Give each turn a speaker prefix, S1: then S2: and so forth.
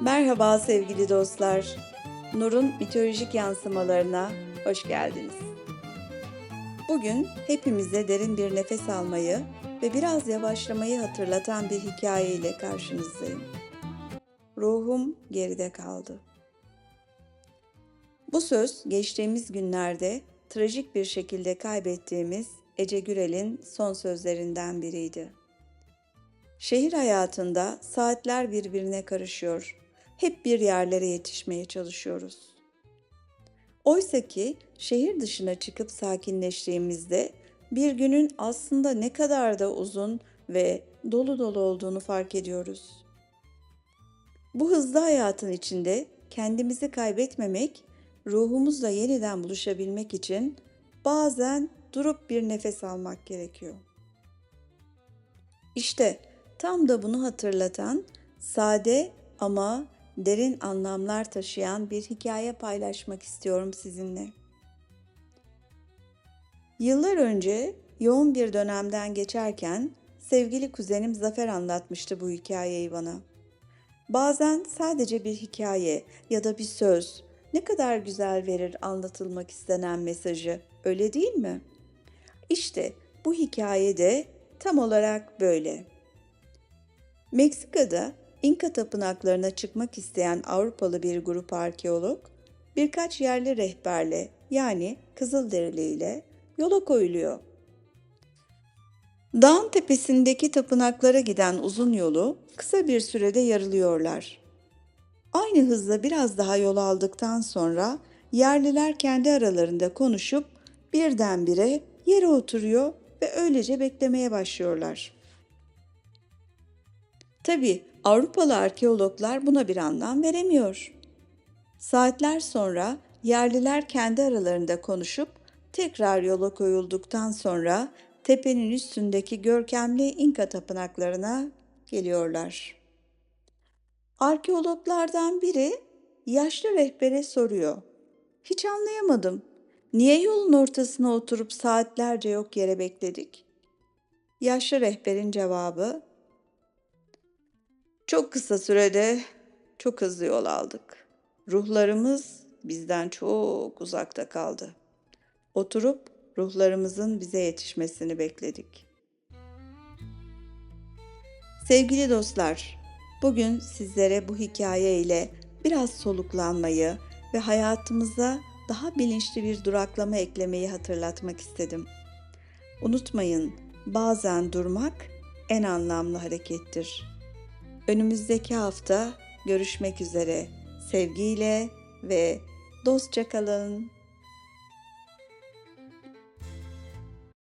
S1: Merhaba sevgili dostlar. Nur'un mitolojik yansımalarına hoş geldiniz. Bugün hepimize derin bir nefes almayı ve biraz yavaşlamayı hatırlatan bir hikaye ile karşınızdayım. Ruhum geride kaldı. Bu söz geçtiğimiz günlerde trajik bir şekilde kaybettiğimiz Ece Gürel'in son sözlerinden biriydi. Şehir hayatında saatler birbirine karışıyor. Hep bir yerlere yetişmeye çalışıyoruz. Oysa ki şehir dışına çıkıp sakinleştiğimizde bir günün aslında ne kadar da uzun ve dolu dolu olduğunu fark ediyoruz. Bu hızlı hayatın içinde kendimizi kaybetmemek, ruhumuzla yeniden buluşabilmek için bazen durup bir nefes almak gerekiyor. İşte tam da bunu hatırlatan, sade ama derin anlamlar taşıyan bir hikaye paylaşmak istiyorum sizinle. Yıllar önce yoğun bir dönemden geçerken sevgili kuzenim Zafer anlatmıştı bu hikayeyi bana. Bazen sadece bir hikaye ya da bir söz ne kadar güzel verir anlatılmak istenen mesajı, öyle değil mi? İşte bu hikaye de tam olarak böyle. Meksika'da İnka tapınaklarına çıkmak isteyen Avrupalı bir grup arkeolog, birkaç yerli rehberle yani Kızılderili ile yola koyuluyor. Dağın tepesindeki tapınaklara giden uzun yolu kısa bir sürede yarılıyorlar. Aynı hızla biraz daha yol aldıktan sonra yerliler kendi aralarında konuşup birdenbire yere oturuyor ve öylece beklemeye başlıyorlar. Tabi Avrupalı arkeologlar buna bir anlam veremiyor. Saatler sonra yerliler kendi aralarında konuşup tekrar yola koyulduktan sonra tepenin üstündeki görkemli İnka tapınaklarına geliyorlar. Arkeologlardan biri yaşlı rehbere soruyor. Hiç anlayamadım. Niye yolun ortasına oturup saatlerce yok yere bekledik? Yaşlı rehberin cevabı, çok kısa sürede çok hızlı yol aldık. Ruhlarımız bizden çok uzakta kaldı. Oturup ruhlarımızın bize yetişmesini bekledik. Sevgili dostlar, bugün sizlere bu hikaye ile biraz soluklanmayı ve hayatımıza daha bilinçli bir duraklama eklemeyi hatırlatmak istedim. Unutmayın, bazen durmak en anlamlı harekettir. Önümüzdeki hafta görüşmek üzere. Sevgiyle ve dostça kalın.